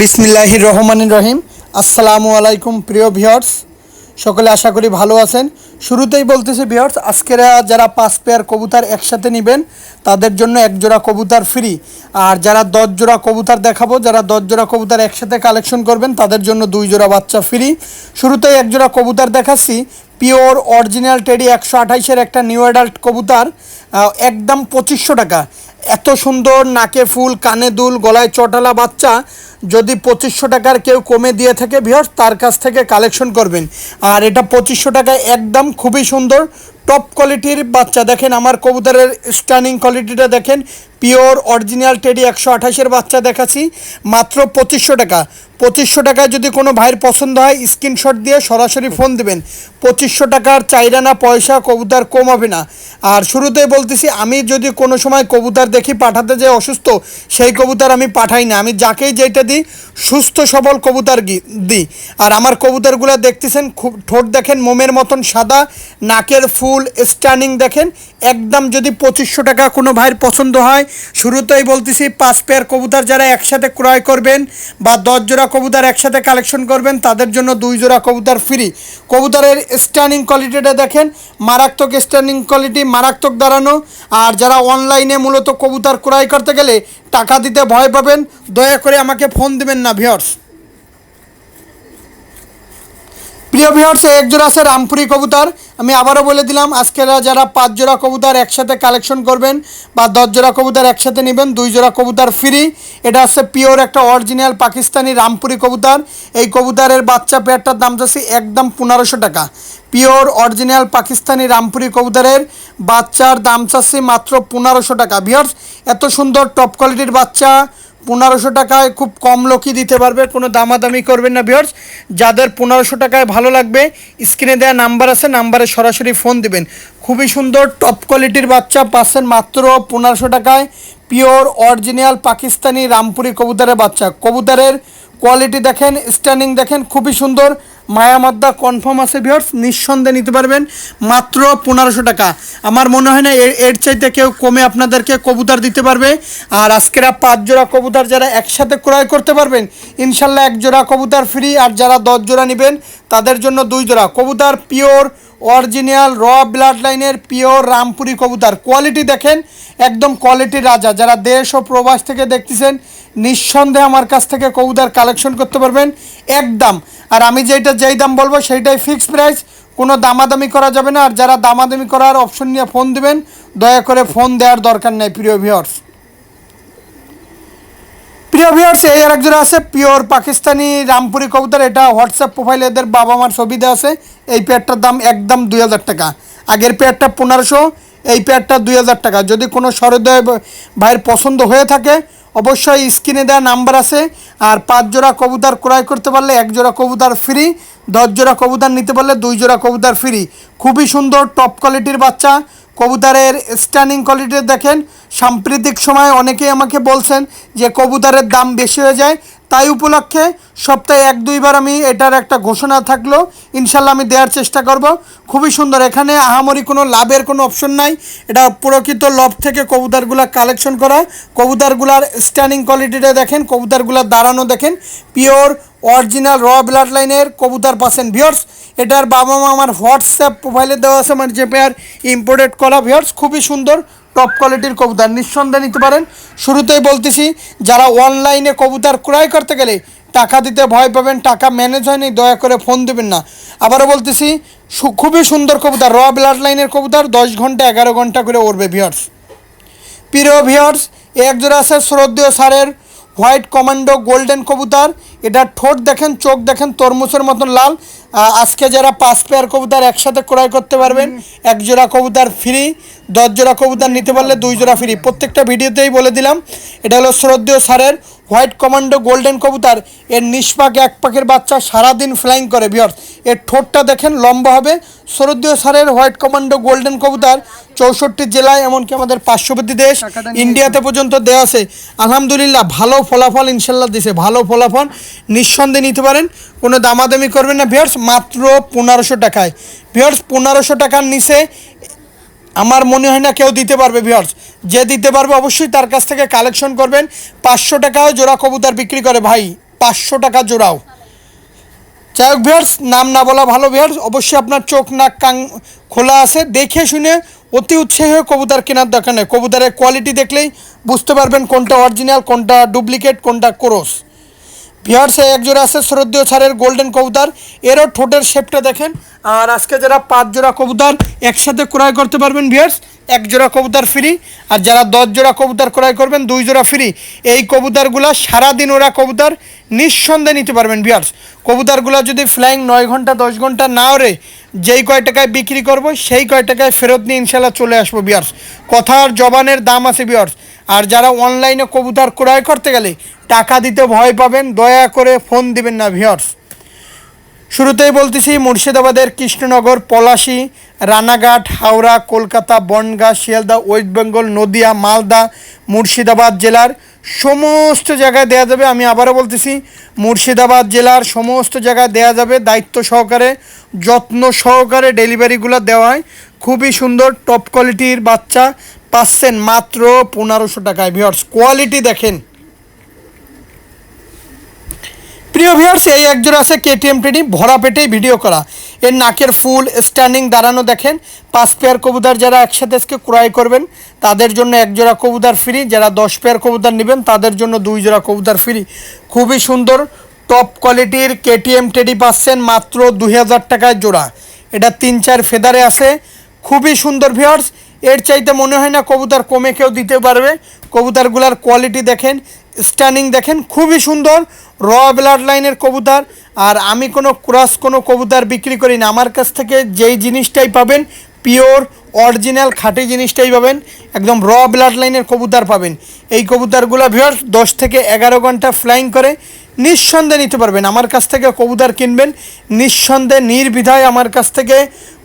বিসমিল্লাহির রহমানির রহিম। আসসালামু আলাইকুম, প্রিয় ভিউয়ার্স। সকলে আশা করি ভালো আছেন। শুরুতেই বলতেছি ভিউয়ার্স, আজকের যারা পাঁচ পেয়ার কবুতার একসাথে নেবেন, তাদের জন্য এক জোড়া কবুতার ফ্রি। আর যারা দশ জোড়া কবুতার দেখাবো, যারা দশ জোড়া কবুতার একসাথে কালেকশন করবেন, তাদের জন্য দুই জোড়া বাচ্চা ফ্রি। শুরুতেই এক জোড়া কবুতার দেখাচ্ছি। পিওর অরিজিনাল টেডি একশো আঠাইশের একটা নিউ অ্যাডাল্ট কবুতার একদম পঁচিশশো টাকা। এত সুন্দর, নাকে ফুল, কানে দুল, গলায় চটালা বাচ্চা। যদি পঁচিশশো টাকার কেউ কমে দিয়ে থাকে ভিওর তার কাছ থেকে কালেকশন করবেন। আর এটা পঁচিশশো টাকায় একদম খুবই সুন্দর টপ কোয়ালিটির বাচ্চা। দেখেন আমার কবুতরের স্টানিং কোয়ালিটিটা দেখেন। পিওর অরিজিনাল টেডি একশো আঠাশের বাচ্চা দেখাচ্ছি। মাত্র পঁচিশশো টাকা। পঁচিশশো টাকায় যদি কোনো ভাইয়ের পছন্দ হয় স্ক্রিনশট দিয়ে সরাসরি ফোন দিবেন। পঁচিশশো টাকার চাইরানা পয়সা কবুতর কম হবে না। আর শুরুতেই বলতেছি, আমি যদি কোনো সময় কবুতর দেখি পাঠাতে যাই অসুস্থ, সেই কবুতর আমি পাঠাই না। আমি যাকেই যেটা দিই সুস্থ সবল কবুতর দিই আর আমার কবুতরগুলো দেখতেছেন, খুব ঠোঁট দেখেন, মোমের মতন সাদা, নাকের ফুল স্ট্যান্ডিং দেখেন। একদম যদি পঁচিশশো টাকা কোনো ভাইয়ের পছন্দ হয়, শুরুতেই বলতেছি পাঁচ পেয়ার কবুতর যারা একসাথে ক্রয় করবেন বা দশ জোড়া কবুতর একসাথে কালেকশন করবেন, তাদের জন্য দুই জোড়া কবুতর ফ্রি কবুতরের স্ট্যান্ডিং কোয়ালিটিটা দেখেন, মারাত্মক স্ট্যান্ডিং কোয়ালিটি মারাত্মক দাঁড়ানো। আর যারা অনলাইনে মূলত কবুতর ক্রয় করতে গেলে টাকা দিতে ভয় পাবেন, দয়া করে আমাকে ফোন দিবেন না ভিওর্স প্রিয় ভিউয়ার্স এক জোড়া আছে রামপুরি কবুতর। আমি আবারও বলে দিলাম আজকের যারা পাঁচ জোড়া কবুতর একসাথে কালেকশন করবেন বা দশ জোড়া কবুতর একসাথে নেবেন দুই জোড়া কবুতর ফ্রি এটা হচ্ছে পিওর একটা অরিজিনাল পাকিস্তানি রামপুরি কবুতর। এই কবুতরের বাচ্চা পেয়ারটার দাম যাচ্ছে একদম পনেরোশো টাকা। পিওর অরিজিনাল পাকিস্তানি রামপুরি কবুতরের বাচ্চার দাম চাচ্ছি মাত্র পনেরোশো টাকা। ভিউয়ার্স এত সুন্দর টপ কোয়ালিটির বাচ্চা পনেরোশো টাকায় খুব কম লোকই দিতে পারবে, কোনো দামাদামি করবেন না ভিওর্স যাদের পনেরোশো টাকায় ভালো লাগবে স্ক্রিনে দেওয়া নাম্বার আছে নাম্বারে সরাসরি ফোন দিবেন। খুবই সুন্দর টপ কোয়ালিটির বাচ্চা পাচ্ছেন মাত্র পনেরোশো টাকায়। পিওর অরিজিনাল পাকিস্তানি রামপুরি কবুতরের বাচ্চা। কবুতরের কোয়ালিটি দেখেন স্ট্যান্ডিং দেখেন, খুবই সুন্দর। মায়ামাদ্দা কনফার্ম আছে ভিওর্স নিঃসন্দেহে নিতে পারবেন। মাত্র পনেরোশো টাকা। আমার মনে হয় না, এর- চাইতে কেউ কমে আপনাদেরকে কবুতর দিতে পারবে। আর আজকেরা পাঁচ জোড়া কবুতর যারা একসাথে ক্রয় করতে পারবেন, ইনশাল্লাহ এক জোড়া কবুতর ফ্রি আর যারা দশ জোড়া নেবেন, তাদের জন্য দুই জোড়া কবুতর পিওর অরিজিনাল র ব্লাড লাইনের পিওর রামপুরি কবুতর। কোয়ালিটি দেখেন, একদম কোয়ালিটির রাজা। যারা দেশ ও প্রবাস থেকে দেখতেছেন নিঃসন্দেহে আমার কাছ থেকে কবুতর কালেকশন করতে পারবেন। একদম আর আমি যেটা যেই দাম বলব, সেইটাই ফিক্সড প্রাইস কোনো দামাদামি করা যাবে না। আর যারা দামাদামি করার অপশন নিয়ে ফোন দিবেন, দয়া করে ফোন দেওয়ার দরকার নেই, প্রিয় ভিউয়ার্স প্রিয় ভিউয়ার্স এই আর একজন আছে পিওর পাকিস্তানি রামপুরি কবুতর এটা হোয়াটসঅ্যাপ প্রোফাইলে এদের বাবা মার ছবি দেওয়া আছে। এই পেয়ারটার দাম একদম দুই হাজার টাকা। আগের পেয়ারটা পনেরোশো, এই পেয়ারটা দুই হাজার টাকা। যদি কোনো সরদয় ভাইয়ের পছন্দ হয়ে থাকে অবশ্যই স্ক্রিনে দেওয়া নাম্বার আছে, আর পাঁচ জোড়া কবুতার ক্রয় করতে পারলে এক জোড়া কবুতার ফ্রি দশ জোড়া কবুতার নিতে পারলে দুই জোড়া কবুতার ফ্রি খুবই সুন্দর টপ কোয়ালিটির বাচ্চা। কবুতরের স্ট্যান্ডিং কোয়ালিটি দেখেন। সাম্প্রতিক সময় অনেকেই আমাকে বলছেন যে কবুতরের দাম বেশি হয়ে যায়। তাই উপলক্ষে সপ্তাহে এক দুইবার আমি এটার একটা ঘোষণা থাকল। ইনশাল্লাহ আমি দেওয়ার চেষ্টা করব। খুবই সুন্দর। এখানে আহামরি কোনো লাভের কোনো অপশন নাই। এটা প্রকৃত লভ থেকে কবুতরগুলা কালেকশন করা। কবুতরগুলার স্ট্যান্ডিং কোয়ালিটিটা দেখেন। কবুতরগুলার দাঁড়ানো দেখেন। পিওর অরিজিনাল র ব্লাড লাইনের কবুতর পাচ্ছেন ভিওর্স এটার বাবা মা আমার হোয়াটসঅ্যাপ প্রোফাইলে দেওয়া আছে আমার যে পেয়ার ইম্পোর্টেড করা ভিওর্স খুবই সুন্দর টপ কোয়ালিটির কবুতর, নিঃসন্দেহে নিতে পারেন। শুরুতেই বলতেছি, যারা অনলাইনে কবুতর ক্রয় করতে গেলে টাকা দিতে ভয় পাবেন, টাকা ম্যানেজ হয়নি, দয়া করে ফোন দেবেন না। আবারও বলতেছি খুবই সুন্দর কবুতর, র ব্লাড লাইনের কবুতর, দশ ঘণ্টা, এগারো ঘণ্টা করে উড়বে ভিওর্স প্রিয় ভিওর্স এক জোড়া আছে শ্রদ্ধেয় সারের হোয়াইট কমান্ডো, গোল্ডেন কবুতর, এটা ঠোঁট দেখেন, চোখ দেখেন, তরমুজের মতন লাল। আজকে যারা পাঁচ পেয়ার কবুতর একসাথে ক্রয় করতে পারবেন, এক জোড়া কবুতর ফ্রি দশ জোড়া কবুতর নিতে পারলে দুই জোড়া ফ্রি প্রত্যেকটা ভিডিওতেই বলে দিলাম, এটা হলো শ্রদ্ধেয় সারের হোয়াইট কমান্ডো গোল্ডেন কবুতার এর নিষ্পাক এক পাখির বাচ্চা সারাদিন ফ্লাইং করে বিয়ার্স এর ঠোঁটটা দেখেন লম্বা হবে। শরদীয় সারের হোয়াইট কমান্ডো গোল্ডেন কবুতার চৌষট্টি জেলায় এমনকি আমাদের পার্শ্ববর্তী দেশ ইন্ডিয়াতে পর্যন্ত দেওয়া আছে। আলহামদুলিল্লাহ ভালো ফলাফল ইনশাল্লাহ দিছে ভালো ফলাফল। নিঃসন্দেহে নিতে পারেন কোনো দামাদামি করবেন না। ভিয়ার্স মাত্র পনেরোশো টাকায়। ভিয়ার্স পনেরোশো টাকার নিচে আমার মনে হয় না কেউ দিতে পারবে ভিউয়ার্স যে দিতে পারবে অবশ্যই তার কাছ থেকে কালেকশন করবেন। পাঁচশো টাকাও জোড়া কবুতর বিক্রি করে, ভাই। পাঁচশো টাকা জোড়াও। যাই হোক ভিয়ার্স নাম না বলা ভালো ভিয়ার্স অবশ্যই আপনার চোখ, নাক কাং খোলা আছে। দেখে শুনে অতি উৎসাহী হয়ে কবুতর কেনার দরকার নেই। কবুতরের কোয়ালিটি দেখলেই বুঝতে পারবেন কোনটা অরিজিনাল কোনটা ডুপ্লিকেট কোনটা ক্রোস ভিয়ার্স এক জোড়া আছে শ্রদ্ধেয় ছাড়ের গোল্ডেন কবুতর। এরও ঠোঁটের শেপটা দেখেন। আর আজকে যারা পাঁচ জোড়া কবুতার একসাথে ক্রয় করতে পারবেন ভিয়ার্স এক জোড়া কবুতর ফ্রি আর যারা দশ জোড়া কবুতার ক্রয় করবেন দুই জোড়া ফ্রি এই কবুতরগুলো সারাদিন ওরা কবুতার নিঃসন্দেহে নিতে পারবেন ভিয়ার্স কবুতরগুলো যদি ফ্লাইং নয় ঘণ্টা, দশ ঘণ্টা না ওরে যেই কয় টাকায় বিক্রি করব, সেই কয় টাকায় ফেরত নিয়ে ইনশাল্লাহ চলে আসব বিয়ার্স কথার জবানের দাম আছে বিয়ার্স আর যারা অনলাইনে কবুতর ক্রয় করতে গেলে টাকা দিতে ভয় পাবেন, দয়া করে ফোন দিবেন না ভিয়ার্স শুরুতেই বলতেছি, মুর্শিদাবাদের কৃষ্ণনগর, পলাশী, রানাঘাট, হাওড়া, কলকাতা, বনগাঁ, শিয়ালদা, ওয়েস্ট বেঙ্গল, নদিয়া, মালদা, মুর্শিদাবাদ জেলার সমস্ত জায়গায় দেয়া যাবে। আমি আবারও বলতেছি, মুর্শিদাবাদ জেলার সমস্ত জায়গায় দেয়া যাবে। দায়িত্ব সহকারে, যত্ন সহকারে ডেলিভারিগুলো দেওয়া হয়। খুবই সুন্দর টপ কোয়ালিটির বাচ্চা পাচ্ছেন মাত্র পনেরোশো টাকায়। ভিওর্স কোয়ালিটি দেখেন। প্রিয় ভিউয়ার্স এই একজোড়া আছে কেটিএম টেডি ভরা পেটেই ভিডিও করা। এর নাকের ফুল স্ট্যান্ডিং দাঁড়ানো দেখেন। পাঁচ পেয়ার কবুতর যারা একসাথে আজকে ক্রয় করবেন, তাদের জন্য এক জোড়া কবুতর ফ্রি যারা দশ পেয়ার কবুতর নেবেন, তাদের জন্য দুই জোড়া কবুতর ফ্রি খুবই সুন্দর টপ কোয়ালিটির কেটিএম টেডি পাচ্ছেন মাত্র দুই হাজার টাকায় জোড়া। এটা তিন চার ফেদারে আছে। খুবই সুন্দর ভিউয়ার্স এর চাইতে মনে হয় না কবুতর কমে কেউ দিতে পারবে। কবুতরগুলার কোয়ালিটি দেখেন স্ট্যান্ডিং দেখেন, খুবই সুন্দর র ব্লাড লাইনের কবুতর। আর আমি কোনো ক্রস কোনো কবুতর বিক্রি করি না। আমার কাছ থেকে যেই জিনিসটাই পাবেন পিওর অরিজিনাল খাঁটি জিনিসটাই পাবেন, একদম র ব্লাড লাইনের কবুতর পাবেন। এই কবুতরগুলো ভিওর দশ থেকে এগারো ঘণ্টা ফ্লাইং করে। নিঃসন্দেহে নিতে পারবেন। আমার কাছ থেকে কবুতর কিনবেন। নিঃসন্দেহে, নির্বিধায় আমার কাছ থেকে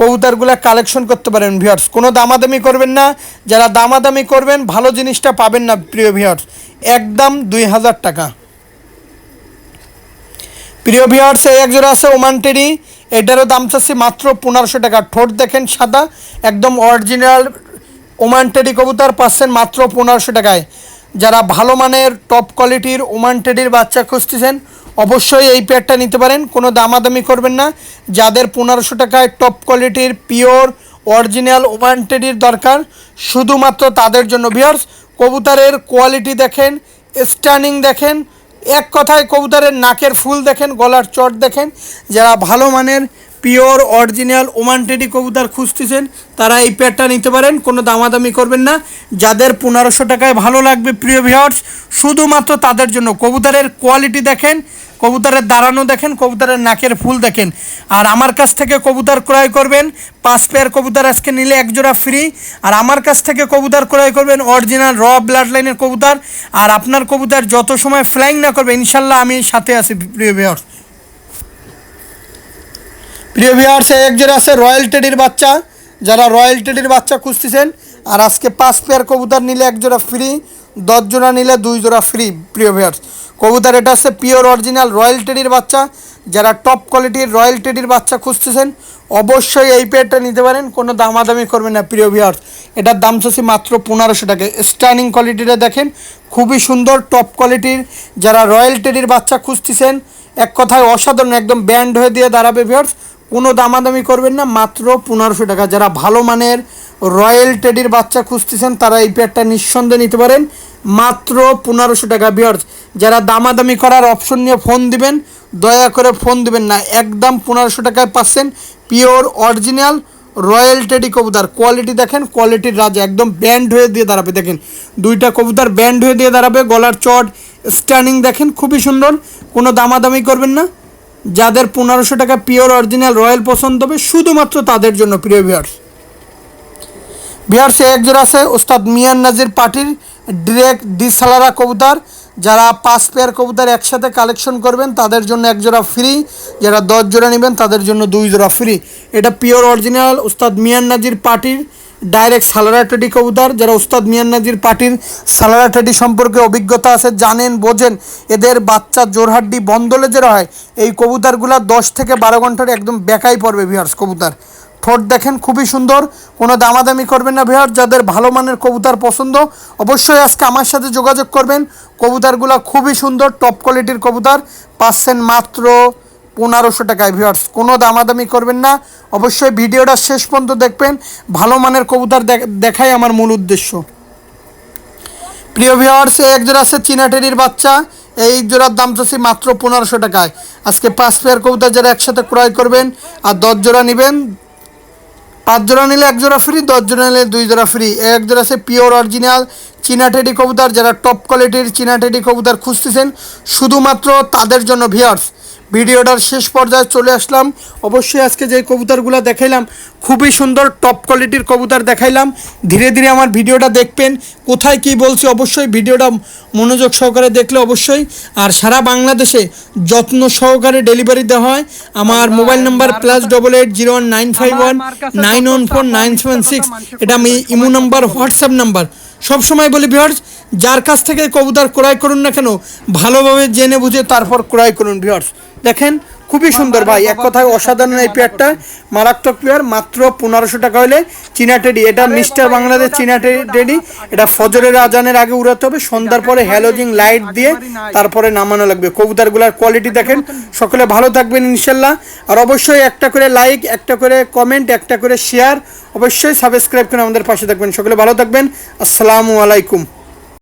কবুতরগুলো কালেকশন করতে পারেন ভিওর্স কোনো দামাদামি করবেন না। যারা দামাদামি করবেন, ভালো জিনিসটা পাবেন না, প্রিয় ভিওর্স একদম দুই হাজার টাকা। প্রিয় ভিওয়ার্স এই একজোড়া আছে ওমান টেরি এটারও দাম চাচ্ছি মাত্র পনেরোশো টাকা। ঠোঁট দেখেন সাদা, একদম অরিজিনাল ওমান টেডি কবুতর পাচ্ছেন মাত্র পনেরোশো টাকায়। যারা ভালো মানের টপ কোয়ালিটির ওমান টেডির বাচ্চা খুঁজতেছেন, অবশ্যই এই পেয়ারটা নিতে পারেন। কোনো দামাদামি করবেন না। যাদের পনেরোশো টাকায় টপ কোয়ালিটির পিওর অরিজিনাল ওমান টেডির দরকার, শুধুমাত্র তাদের জন্য ভিওর্স কবুতরের কোয়ালিটি দেখেন স্ট্যান্ডিং দেখেন, এক কথায় কবুতরের নাকের ফুল দেখেন, গলার চট দেখেন, যারা ভালো মানের পিওর, অরিজিনাল, ওমান টেডি কবুতর খুঁজতেছেন, তারা এই পেয়ারটা নিতে পারেন, কোনো দামাদামি করবেন না। যাদের পনেরোশো টাকায় ভালো লাগবে, প্রিয় ভিওর্স শুধুমাত্র তাদের জন্য। কবুতরের কোয়ালিটি দেখেন, কবুতরের দাঁড়ানো দেখেন, কবুতরের নাকের ফুল দেখেন। আর আমার কাছ থেকে কবুতর ক্রয় করবেন, পাঁচ পেয়ার কবুতর আজকে নিলে এক জোড়া ফ্রি আর আমার কাছ থেকে কবুতর ক্রয় করবেন, অরিজিনাল র ব্লাড লাইনের কবুতর। আর আপনার কবুতর যত সময় ফ্লাইং না করবে, ইনশাল্লাহ আমি সাথে আছি, প্রিয় ভিওর্স প্রিয় ভিউয়ার্স এক জোড়া আছে রয়্যাল টেডির বাচ্চা। যারা রয়্যাল টেডির বাচ্চা খুঁজতেছেন, আর আজকে পাঁচ পেয়ার কবুতর নিলে এক জোড়া ফ্রি দশ জোড়া নিলে দুই জোড়া ফ্রি প্রিয় ভিউয়ার্স। কবুতর এটা হচ্ছে পিওর অরিজিনাল রয়্যাল টেডির বাচ্চা। যারা টপ কোয়ালিটির রয়্যাল টেডির বাচ্চা খুঁজতেছেন, অবশ্যই এই পেয়ারটা নিতে পারেন, কোনো দামাদামি করবেন না, প্রিয় ভিউয়ার্স। এটার দাম চাচ্ছি মাত্র পনেরোশো টাকা। স্টার্নিং কোয়ালিটিটা দেখেন, খুবই সুন্দর টপ কোয়ালিটির যারা রয়্যাল টেডির বাচ্চা খুঁজতেছেন, এক কথায় অসাধারণ, একদম ব্যান্ড হয়ে দিয়ে দাঁড়াবে ভিউয়ার্স কোনো দামাদামি করবেন না, মাত্র পনেরোশো টাকা। যারা ভালো মানের রয়্যাল টেডির বাচ্চা খুঁজতেছেন, তারা এই পেয়ারটা নিঃসন্দেহে নিতে পারেন। মাত্র পনেরোশো টাকা বিয়ার্স যারা দামাদামি করার অপশন নিয়ে ফোন দিবেন, দয়া করে ফোন দিবেন না। একদম পনেরোশো টাকায় পাচ্ছেন পিওর অরিজিনাল রয়্যাল টেডি কবুতর। কোয়ালিটি দেখেন কোয়ালিটির রাজা, একদম ব্যান্ড হয়ে দিয়ে দাঁড়াবে। দেখেন, দুইটা কবুতর ব্যান্ড হয়ে দিয়ে দাঁড়াবে। গলার চট স্ট্যান্ডিং দেখেন, খুবই সুন্দর। কোনো দামাদামি করবেন না। যাদের পনেরোশো টাকা পিওর অরিজিনাল রয়্যাল পছন্দ হবে, শুধুমাত্র তাদের জন্য প্রিয় ভিউয়ার্স বিহার সে একজন আছে, ওস্তাদ মিয়ান নাজির পার্টির ডিরেক্ট ডিসালারা কবুতর। যারা পাঁচ পেয়ার কবুতর একসাথে কালেকশন করবেন, তাদের জন্য এক জোড়া ফ্রি যারা দশ জোড়া নেবেন, তাদের জন্য দুই জোড়া ফ্রি এটা পিওর অরিজিনাল ওস্তাদ মিয়ান নাজির পার্টির ডাইরেক্ট সালারা টেডি কবুতর যারা উস্তাদ মিয়ান নাজির পার্টির সালারা টেডি সম্পর্কে অভিজ্ঞতা আছে, জানেন, বোঝেন, এদের বাচ্চা জোরহাড্ডি বন্দলে যেটা হয়, এই কবুতরগুলো দশ থেকে বারো ঘণ্টার একদম বেকাই পড়বে ভিয়ার্স কবুতর। ঠোঁট দেখেন, খুবই সুন্দর, কোনো দামাদামি করবেন না ভিয়ার যাদের ভালো মানের কবুতর পছন্দ, অবশ্যই আজকে আমার সাথে যোগাযোগ করবেন, কবুতরগুলো খুবই সুন্দর টপ কোয়ালিটির কবুতর, পাচ্ছেন মাত্র পনেরোশো টাকায় ভিউয়ার্স কোনো দামাদামি করবেন না। অবশ্যই ভিডিওটা শেষ পর্যন্ত দেখবেন। ভালো মানের কবুতর দেখ- দেখাই আমার মূল উদ্দেশ্য। প্রিয় ভিউয়ার্স এক জোড়া আছে চীনা টেরির বাচ্চা। এই জোড়ার দাম চাচ্ছি মাত্র পনেরোশো টাকায়। আজকে পাঁচ পেয়ার কবুতর যারা একসাথে ক্রয় করবেন আর দশ জোড়া নেবেন, পাঁচ জোড়া নিলে এক জোড়া ফ্রি দশ জোড়া নিলে দুই জোড়া ফ্রি এক জোড়া আছে পিওর অরিজিনাল চীনা টেডি কবুতর। যারা টপ কোয়ালিটির চীনা টেডি কবুতর খুঁজতেছেন, শুধুমাত্র তাদের জন্য ভিয়ার্স ভিডিওটার শেষ পর্যায়ে চলে আসলাম। অবশ্যই আজকে যে কবুতরগুলো দেখাইলাম, খুবই সুন্দর টপ কোয়ালিটির কবুতর দেখাইলাম। ধীরে ধীরে আমার ভিডিওটা দেখবেন, কোথায় কি বলছি অবশ্যই ভিডিওটা মনোযোগ সহকারে দেখলে অবশ্যই। আর সারা বাংলাদেশে যত্ন সহকারে ডেলিভারি দেওয়া হয়। আমার mobile number plus double eight zero one nine five one nine one four nine seven six এটা আমি ইমো নাম্বার হোয়াটসঅ্যাপ নাম্বার সবসময় বলি ভিউয়ার্স যার কাছ থেকে কবুতর ক্রয় করুন না কেন, ভালোভাবে জেনে বুঝে তারপর ক্রয় করুন ভিউয়ার্স দেখেন, খুবই সুন্দর ভাই। এক কথায় অসাধারণ এই পেয়ারটা। মারাত্মক পেয়ার, মাত্র পনেরোশো টাকা হলে চীনা টেডি। এটা মিস্টার বাংলাদেশ চীনা টেডি। এটা ফজরের আজানের আগে উড়াতে হবে, সন্ধ্যার পরে হ্যালোজিং লাইট দিয়ে তারপরে নামানো লাগবে। কবুতরগুলোর কোয়ালিটি দেখেন। সকলে ভালো থাকবেন ইনশাল্লাহ। আর অবশ্যই একটা করে লাইক একটা করে কমেন্ট একটা করে শেয়ার অবশ্যই সাবস্ক্রাইব করে আমাদের পাশে থাকবেন। সকলে ভালো থাকবেন। আসসালামু আলাইকুম।